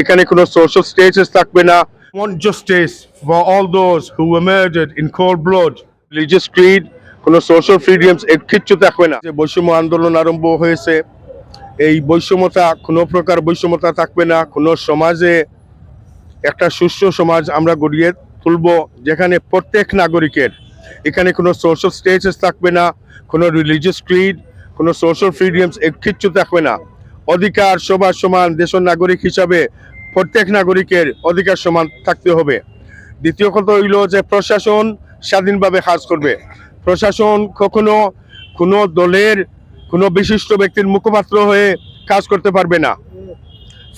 এখানে কোনো social status থাকবে না। Want justice for all those who were murdered in cold blood religious creed কোনো সোশ্যাল ফ্রিডমস এর কিচ্ছু থাকবে না। যে বৈষম্য আন্দোলন আরম্ভ হয়েছে এই বৈষম্যতা কোনো প্রকার বৈষম্যতা থাকবে না। কোনো সমাজে একটা সুস্থ সমাজ আমরা গড়িয়ে তুলব যেখানে প্রত্যেক নাগরিকের এখানে কোনো সোশ্যাল স্টেটাস থাকবে না কোনো রিলিজিয়াস ক্রিড কোনো সোশ্যাল ফ্রিডমস এর কিচ্ছু থাকবে না। অধিকার সবার সমান, দেশের নাগরিক হিসাবে প্রত্যেক নাগরিকের অধিকার সমান থাকতে হবে। দ্বিতীয় কথা হইল যে প্রশাসন স্বাধীনভাবে কাজ করবে। প্রশাসন কখনো কোনো দলের, কোনো বিশিষ্ট ব্যক্তির মুখপাত্র হয়ে কাজ করতে পারবে না।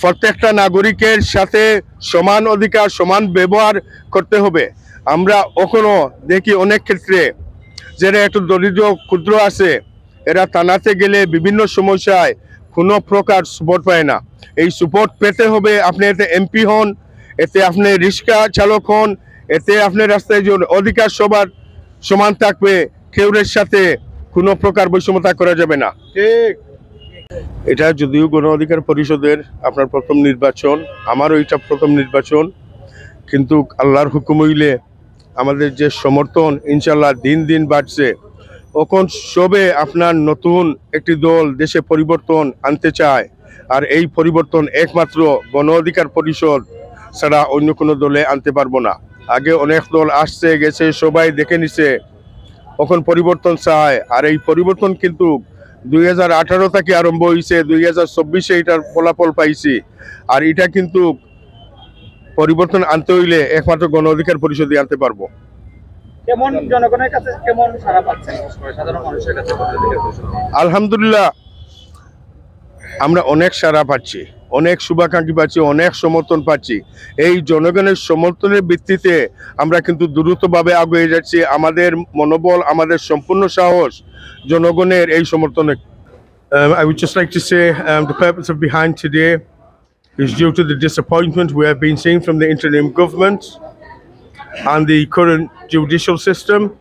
প্রত্যেকটা নাগরিকের সাথে সমান অধিকার, সমান ব্যবহার করতে হবে। আমরা কখনো দেখি অনেক ক্ষেত্রে যারা একটু দরিদ্র, ক্ষুদ্র আছে, এরা থানাতে গেলে বিভিন্ন সমস্যায় কোনো প্রকার সুপোর্ট পায় না। এই সুপোর্ট পেতে হবে আপনি এতে এমপি হন এতে আপনি রিক্সা চালক হন এতে আপনি রাস্তায় যে অধিকার সবার সমান থাকবে কেউরের সাথে কোনো প্রকার বৈষম্যতা করা যাবে না। ঠিক। এটা যদিও গণ অধিকার পরিষদের আপনার প্রথম নির্বাচন আমারও এটা প্রথম নির্বাচন কিন্তু আল্লাহর হুকুম হইলে আমাদের যে সমর্থন ইনশাল্লাহ দিন দিন বাড়ছে। এখন সবে আপনার নতুন একটি দল দেশে পরিবর্তন আনতে চায়। আর এই পরিবর্তন একমাত্র গণ অধিকার পরিষদ ছাড়া অন্য কোনো দলে আনতে পারব না। আগে অনেক দল আসছে, গেছে, সবাই দেখে নিছে। এখন পরিবর্তন চায়। আর এই পরিবর্তন কিন্তু দুই হাজার আঠারো থেকে আরম্ভ হয়েছে দুই হাজার চব্বিশে এটার ফলাফল পাইছি। আর এটা কিন্তু পরিবর্তন আনতে হইলে একমাত্র গণ অধিকার পরিষদে আনতে পারব। কেমন জনগণের কাছে কেমন সারা পাচ্ছেন? সাধারণ মানুষের কাছে? আলহামদুলিল্লাহ আমরা অনেক সাড়া পাচ্ছি অনেক শুভাকাঙ্ক্ষী পাচ্ছি অনেক সমর্থন পাচ্ছি। এই জনগণের সমর্থনের ভিত্তিতে আমরা কিন্তু দ্রুতভাবে আগে যাচ্ছি। আমাদের মনোবল আমাদের সম্পূর্ণ সাহস জনগণের এই সমর্থনে। Um, I would just like to say um, the purpose of behind today is due to the disappointment we have been seeing from the interim government. And the current judicial system.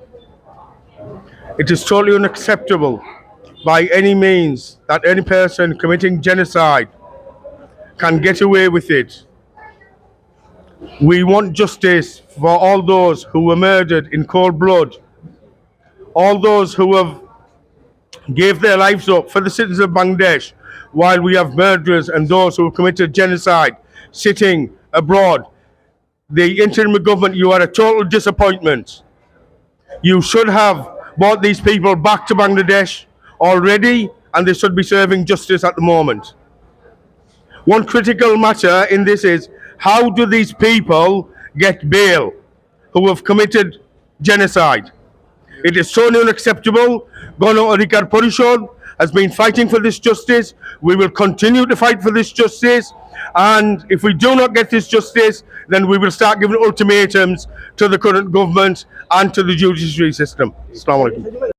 It is totally unacceptable by any means that any person committing genocide can get away with it. We want justice for all those who were murdered in cold blood, all those who have gave their lives up for the citizens of Bangladesh, while we have murderers and those who have committed genocide sitting abroad. The interim government, you are a total disappointment. You should have brought these people back to Bangladesh already, and they should be serving justice at the moment. One critical matter in this is how do these people get bail who have committed genocide? It is so unacceptable. Gono Adhikar Parishad has been fighting for this justice. We will continue to fight for this justice. And if we do not get this justice, then we will start giving ultimatums to the current government and to the judiciary system. Assalamu alaikum.